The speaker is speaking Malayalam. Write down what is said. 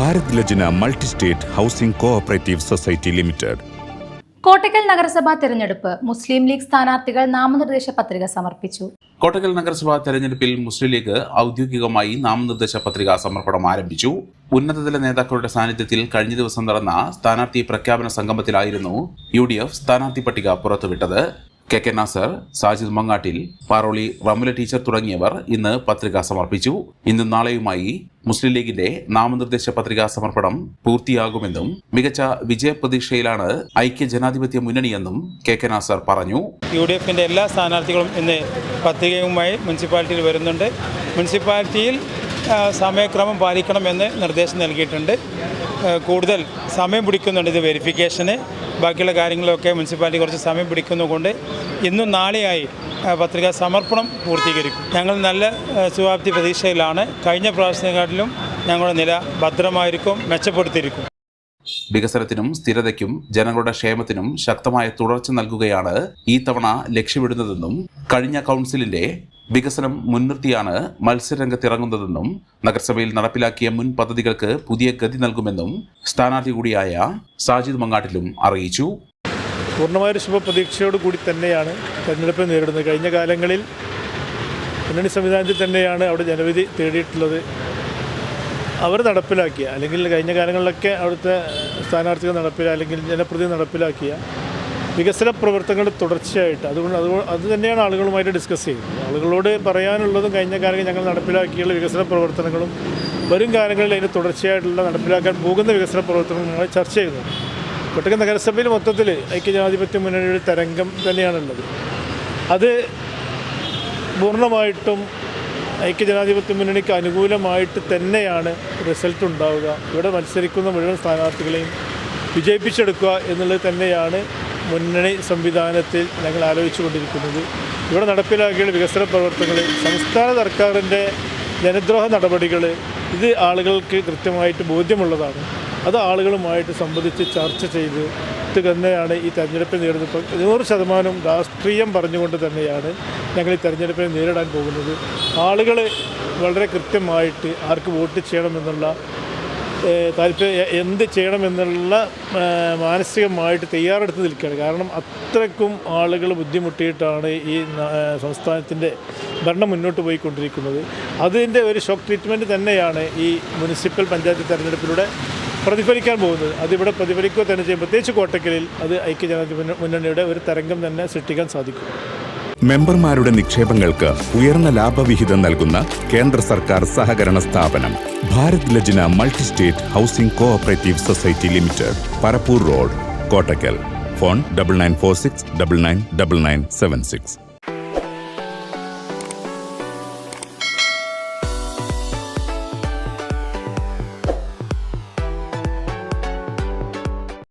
Bharat Lajna multi state housing cooperative society limited. Kottakkal നഗരസഭാ തെരഞ്ഞെടുപ്പ് മുസ്ലിം ലീഗ് സ്ഥാനാർത്ഥികൾ നാമനിർദ്ദേശ പത്രിക സമർപ്പിച്ചു. കോട്ടക്കൽ നഗരസഭാ തെരഞ്ഞെടുപ്പിൽ മുസ്ലിം ലീഗ് ഔദ്യോഗികമായി നാമനിർദ്ദേശ പത്രിക സമർപ്പണം ആരംഭിച്ചു. ഉന്നതതല നേതാക്കളുടെ സാന്നിധ്യത്തിൽ കഴിഞ്ഞ ദിവസം നടന്ന സ്ഥാനാർത്ഥി പ്രഖ്യാപന സംഗമത്തിലായിരുന്നു യു ഡി എഫ് സ്ഥാനാർത്ഥി പട്ടിക പുറത്തുവിട്ടത്. K K Nasar Sajid Mangattil Paroli Ramula teacher തുടങ്ങിയവർ ഇന്ന് പത്രിക സമർപ്പിച്ചു. ഇന്നും നാളെയുമായി മുസ്ലിം ലീഗിന്റെ നാമനിർദ്ദേശ പത്രികാ സമർപ്പണം പൂർത്തിയാകുമെന്നും മികച്ച വിജയപ്രതീക്ഷയിലാണ് ഐക്യ ജനാധിപത്യ മുന്നണിയെന്നും കെ കെ നാസർ പറഞ്ഞു. യു ഡി എഫിന്റെ എല്ലാ സ്ഥാനാർത്ഥികളും ഇന്ന് പത്രികയുമായി മുനിസിപ്പാലിറ്റിയിൽ വരുന്നുണ്ട്. മുനിസിപ്പാലിറ്റിയിൽ സമയക്രമം പാലിക്കണമെന്ന് നിർദ്ദേശം നൽകിയിട്ടുണ്ട്. കൂടുതൽ സമയം പിടിക്കുന്നുണ്ട് ഇത് വെരിഫിക്കേഷന് ബാക്കിയുള്ള കാര്യങ്ങളൊക്കെ മുനിസിപ്പാലിറ്റി കുറച്ച് സമയം പിടിക്കുന്നതുകൊണ്ട് ഇന്നും നാളെയായി പത്രികാ സമർപ്പണം പൂർത്തീകരിക്കും. ഞങ്ങൾ നല്ല സുവാപ്തി പ്രതീക്ഷയിലാണ്. കഴിഞ്ഞ പ്രാവശ്യത്തെക്കാട്ടിലും ഞങ്ങളുടെ നില ഭദ്രമായിരിക്കും മെച്ചപ്പെടുത്തിയിരിക്കും. വികസനത്തിനും സ്ഥിരതയ്ക്കും ജനങ്ങളുടെ ക്ഷേമത്തിനും ശക്തമായ തുടർച്ച നൽകുകയാണ് ഈ തവണ ലക്ഷ്യമിടുന്നതെന്നും കഴിഞ്ഞ കൗൺസിലിന്റെ വികസനം മുൻനിർത്തിയാണ് മത്സരരംഗത്തിറങ്ങുന്നതെന്നും നഗരസഭയിൽ നടപ്പിലാക്കിയ മുൻ പദ്ധതികൾക്ക് പുതിയ ഗതി നൽകുമെന്നും സ്ഥാനാർത്ഥി കൂടിയായ സാജിദ് മങ്ങാട്ടിലും അറിയിച്ചു. പൂർണമായൊരു ശുഭപ്രതീക്ഷയോട് കൂടി തന്നെയാണ് തെരഞ്ഞെടുപ്പ് നേരിടുന്നത്. കഴിഞ്ഞ കാലങ്ങളിൽ മുന്നണി സംവിധാനത്തിൽ തന്നെയാണ് അവിടെ ജനവിധി തേടിയിട്ടുള്ളത്. അവർ നടപ്പിലാക്കിയ അല്ലെങ്കിൽ കഴിഞ്ഞ കാലങ്ങളിലൊക്കെ അവിടുത്തെ സ്ഥാനാർത്ഥികൾ നടപ്പിലാ അല്ലെങ്കിൽ ജനപ്രതി നടപ്പിലാക്കിയ വികസന പ്രവർത്തനങ്ങൾ തുടർച്ചയായിട്ട് അതുകൊണ്ട് അത് അത് തന്നെയാണ് ആളുകളുമായിട്ട് ഡിസ്കസ് ചെയ്യുന്നത്. ആളുകളോട് പറയാനുള്ളതും കഴിഞ്ഞ കാലങ്ങളിൽ ഞങ്ങൾ നടപ്പിലാക്കിയുള്ള വികസന പ്രവർത്തനങ്ങളും വരും കാലങ്ങളിൽ അതിന് തുടർച്ചയായിട്ടുള്ള നടപ്പിലാക്കാൻ പോകുന്ന വികസന പ്രവർത്തനങ്ങളുമായി ചർച്ച ചെയ്യുന്നു. കൊട്ടകം നഗരസഭയിൽ മൊത്തത്തിൽ ഐക്യജനാധിപത്യ മുന്നണിയുടെ തരംഗം തന്നെയാണുള്ളത്. അത് പൂർണമായിട്ടും ഐക്യജനാധിപത്യ മുന്നണിക്ക് അനുകൂലമായിട്ട് തന്നെയാണ് റിസൾട്ട് ഉണ്ടാവുക. ഇവിടെ മത്സരിക്കുന്ന മുഴുവൻ സ്ഥാനാർത്ഥികളെയും വിജയിപ്പിച്ചെടുക്കുക എന്നുള്ളത് തന്നെയാണ് മുന്നണി സംവിധാനത്തിൽ ഞങ്ങൾ ആലോചിച്ചു കൊണ്ടിരിക്കുന്നത് ഇവിടെ നടപ്പിലാക്കിയ വികസന പ്രവർത്തനങ്ങൾ സംസ്ഥാന സർക്കാരിന്റെ ജനദ്രോഹ നടപടികൾ ഇത് ആളുകൾക്ക് കൃത്യമായിട്ട് ബോധ്യമുള്ളതാണ്. അത് ആളുകളുമായിട്ട് സംബന്ധിച്ച് ചർച്ച ചെയ്ത് ഇത് തന്നെയാണ് ഈ തെരഞ്ഞെടുപ്പിൽ നേരിടുന്നത്. നൂറ് ശതമാനം രാഷ്ട്രീയം പറഞ്ഞുകൊണ്ട് തന്നെയാണ് ഞങ്ങൾ ഈ തെരഞ്ഞെടുപ്പിനെ നേരിടാൻ പോകുന്നത്. ആളുകൾ വളരെ കൃത്യമായിട്ട് ആർക്ക് വോട്ട് ചെയ്യണമെന്നുള്ള താല്പര്യം എന്ത് ചെയ്യണമെന്നുള്ള മാനസികമായിട്ട് തയ്യാറെടുത്ത് നിൽക്കുകയാണ്. കാരണം അത്രയ്ക്കും ആളുകൾ ബുദ്ധിമുട്ടിയിട്ടാണ് ഈ സംസ്ഥാനത്തിന്റെ ഭരണം മുന്നോട്ട് പോയിക്കൊണ്ടിരിക്കുന്നത്. അതിന്റെ ഒരു ഷോക്ക് ട്രീറ്റ്മെന്റ് തന്നെയാണ് ഈ മുനിസിപ്പൽ പഞ്ചായത്ത് തെരഞ്ഞെടുപ്പിലൂടെ പ്രതിഫലിക്കാൻ പോകുന്നത്. അതിവിടെ പ്രതിഫലിക്കുക തന്നെ ചെയ്യും. പ്രത്യേകിച്ച് കോട്ടക്കലിൽ അത് ഐക്യജനാധിപത്യ മുന്നണിയുടെ ഒരു തരംഗം തന്നെ സൃഷ്ടിക്കാൻ സാധിക്കും. മെമ്പർമാരുടെ നിക്ഷേപങ്ങൾക്ക് ഉയർന്ന ലാഭവിഹിതം നൽകുന്ന കേന്ദ്ര സർക്കാർ സഹകരണ സ്ഥാപനം Bharat Lajna multi state housing cooperative society limited Parappur road Kottakkal. Phone double nine four six double nine double nine seven six